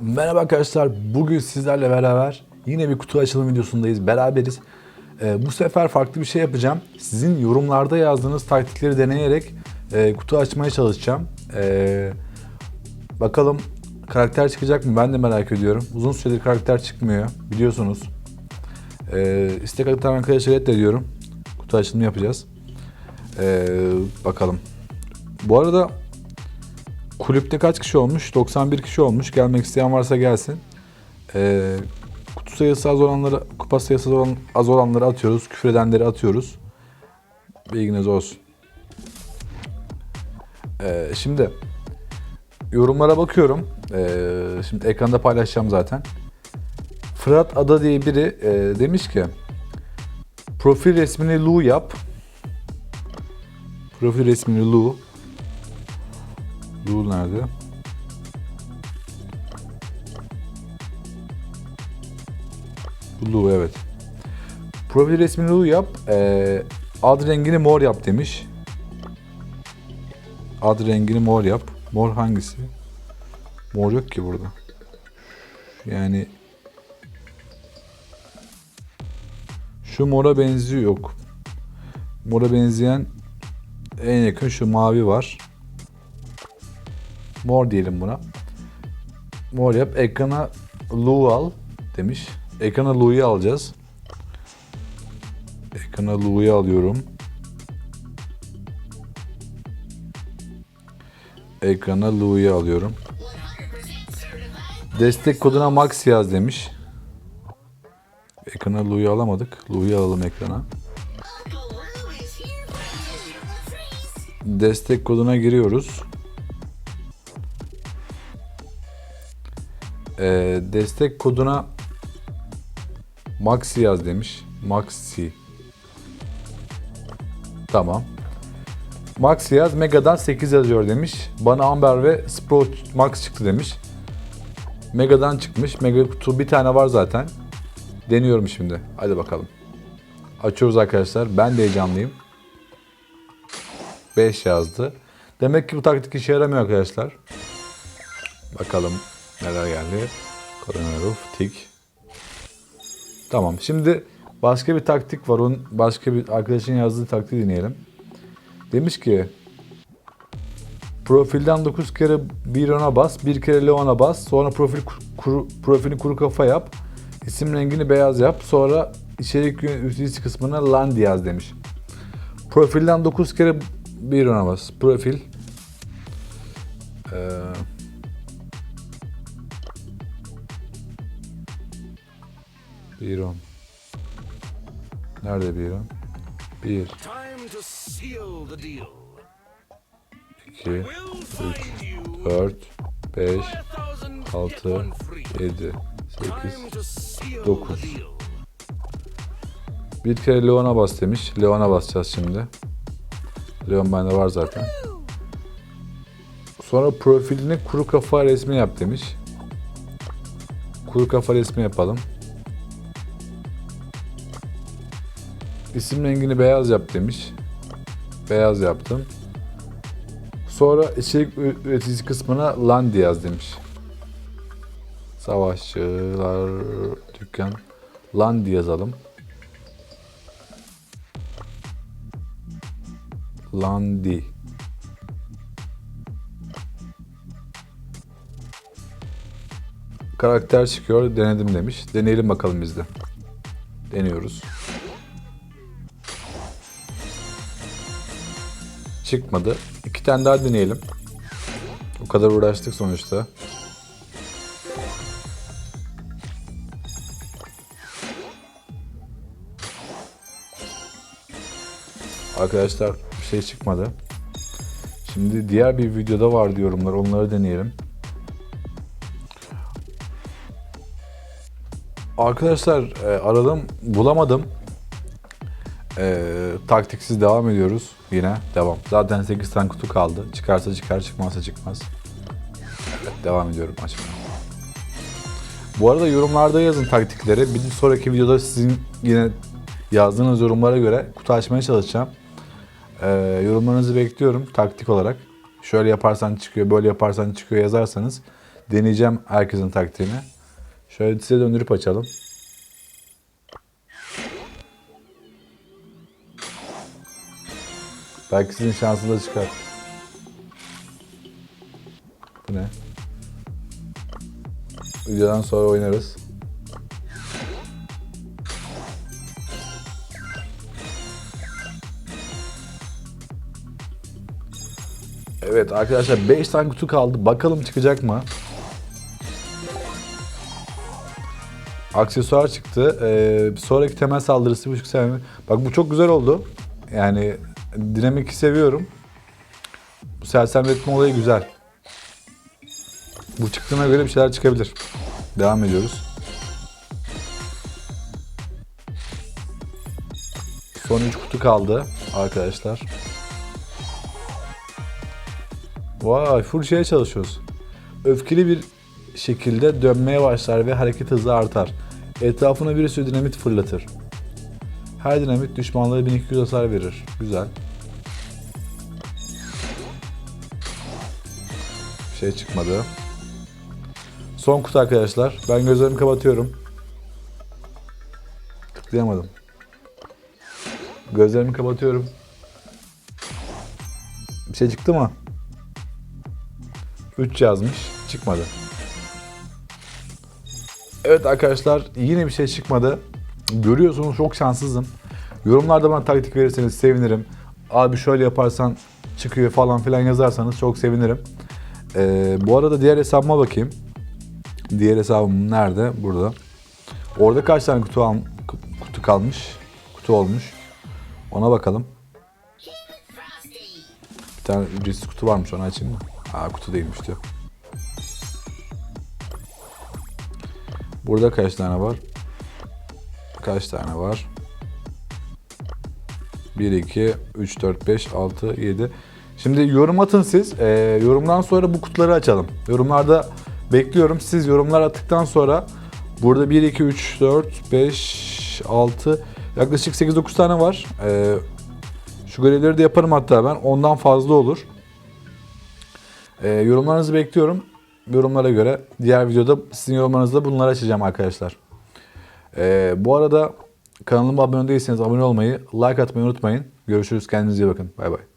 Merhaba arkadaşlar. Bugün sizlerle beraber yine bir kutu açılım videosundayız. Beraberiz. Ee, bu sefer farklı bir şey yapacağım. Sizin yorumlarda yazdığınız taktikleri deneyerek e, kutu açmaya çalışacağım. Ee, bakalım karakter çıkacak mı? Ben de merak ediyorum. Uzun süredir karakter çıkmıyor. Biliyorsunuz. Ee, istek atan arkadaşlar reddediyorum. Kutu açılımı yapacağız. Ee, bakalım. Bu arada Kulüpte kaç kişi olmuş? 91 kişi olmuş. Gelmek isteyen varsa gelsin. Ee, kutu sayısı az olanları, kupa sayısı az, olan, az olanları atıyoruz. Küfür edenleri atıyoruz. Bilginiz olsun. Ee, şimdi yorumlara bakıyorum. Ee, şimdi ekranda paylaşacağım zaten. Fırat Ada diye biri e, demiş ki profil resmini Lu yap. Profil resmini Lu. Lu nerede? Bu Lu evet. Profil resmini Lu yap. Ee, ad rengini mor yap demiş. Ad rengini mor yap. Mor hangisi? Mor yok ki burada. Yani şu mora benziyor yok. Mora benzeyen en yakın şu mavi var. Mor diyelim buna. Mor yap. Ekrana Lu al demiş. Ekrana Lu'yu alacağız. Ekrana Lu'yu alıyorum. Ekrana Lu'yu alıyorum. Destek koduna Max yaz demiş. Ekrana Lu'yu alamadık. Lu'yu alalım ekrana. Destek koduna giriyoruz. Ee, destek koduna Maxi yaz demiş. Maxi. Tamam. Maxi yaz. Mega'dan 8 yazıyor demiş. Bana Amber ve Sprout Max çıktı demiş. Mega'dan çıkmış. Mega kutu bir tane var zaten. Deniyorum şimdi. Hadi bakalım. Açıyoruz arkadaşlar. Ben de heyecanlıyım. 5 yazdı. Demek ki bu taktik işe yaramıyor arkadaşlar. Bakalım neler geldi. Koronavirüs, tik. Tamam. Şimdi başka bir taktik var. Onun başka bir arkadaşın yazdığı taktiği dinleyelim. Demiş ki profilden 9 kere bir ona bas, bir kere Leon'a bas. Sonra profil kuru, profilini kuru kafa yap. İsim rengini beyaz yap. Sonra içerik yöneticisi kısmına land yaz demiş. Profilden 9 kere bir ona bas. Profil. Ee, 4, 5, 1000 get 6, one free. 7, Time 8. to seal dokuz. the deal. Bir kere Leon'a bas demiş. Leon'a basacağız şimdi. Leon bende var zaten. Sonra profilini kuru kafa resmi yap demiş. Kuru kafa resmi yapalım. İsim rengini beyaz yap demiş. Beyaz yaptım. Sonra içerik üreticisi kısmına Landi yaz demiş. Savaşçılar dükkan Landi yazalım. Landi. Karakter çıkıyor. Denedim demiş. Deneyelim bakalım biz de. Deniyoruz. Çıkmadı. İki tane daha deneyelim. O kadar uğraştık sonuçta. Arkadaşlar bir şey çıkmadı. Şimdi diğer bir videoda var yorumlar. Onları deneyelim. Arkadaşlar e, aradım bulamadım. E, taktiksiz devam ediyoruz. Yine devam. Zaten 8 tane kutu kaldı. Çıkarsa çıkar çıkmazsa çıkmaz. Evet, devam ediyorum açmaya. Bu arada yorumlarda yazın taktikleri. Bir sonraki videoda sizin yine yazdığınız yorumlara göre kutu açmaya çalışacağım. Ee, yorumlarınızı bekliyorum taktik olarak. Şöyle yaparsan çıkıyor, böyle yaparsan çıkıyor yazarsanız deneyeceğim herkesin taktiğini. Şöyle size döndürüp açalım. Belki sizin şansınız çıkar. Bu ne? Videodan sonra oynarız. Evet arkadaşlar 5 tane kutu kaldı. Bakalım çıkacak mı? Aksesuar çıktı. Ee, sonraki temel saldırısı buçuk sevme. Bak bu çok güzel oldu. Yani dinamik seviyorum. Bu sersemletme olayı güzel. Bu çıktığına göre bir şeyler çıkabilir. Devam ediyoruz. Son 3 kutu kaldı arkadaşlar. Vay full şeye çalışıyoruz. Öfkeli bir şekilde dönmeye başlar ve hareket hızı artar. Etrafına bir sürü dinamit fırlatır. Her dinamit düşmanlara 1200 hasar verir. Güzel. Şey çıkmadı. Son kutu arkadaşlar. Ben gözlerimi kapatıyorum. Tıklayamadım. Gözlerimi kapatıyorum. Bir şey çıktı mı? 3 yazmış. Çıkmadı. Evet arkadaşlar yine bir şey çıkmadı. Görüyorsunuz çok şanssızım. Yorumlarda bana taktik verirseniz sevinirim. Abi şöyle yaparsan çıkıyor falan filan yazarsanız çok sevinirim. Ee, bu arada diğer hesabıma bakayım. Diğer hesabım nerede? Burada. Orada kaç tane kutu, al- kutu kalmış? Kutu olmuş. Ona bakalım. Bir tane ücretsiz kutu varmış onu açayım mı? Aa kutu değilmiş diyor. Burada kaç tane var? Kaç tane var? 1, 2, 3, 4, 5, 6, 7. Şimdi yorum atın siz. Ee, yorumdan sonra bu kutuları açalım. Yorumlarda bekliyorum. Siz yorumlar attıktan sonra burada 1, 2, 3, 4, 5, 6 yaklaşık 8-9 tane var. Ee, şu görevleri de yaparım hatta ben. Ondan fazla olur. Ee, yorumlarınızı bekliyorum. Yorumlara göre diğer videoda sizin yorumlarınızda bunları açacağım arkadaşlar. Ee, bu arada kanalıma abone değilseniz abone olmayı, like atmayı unutmayın. Görüşürüz. Kendinize iyi bakın. Bay bay.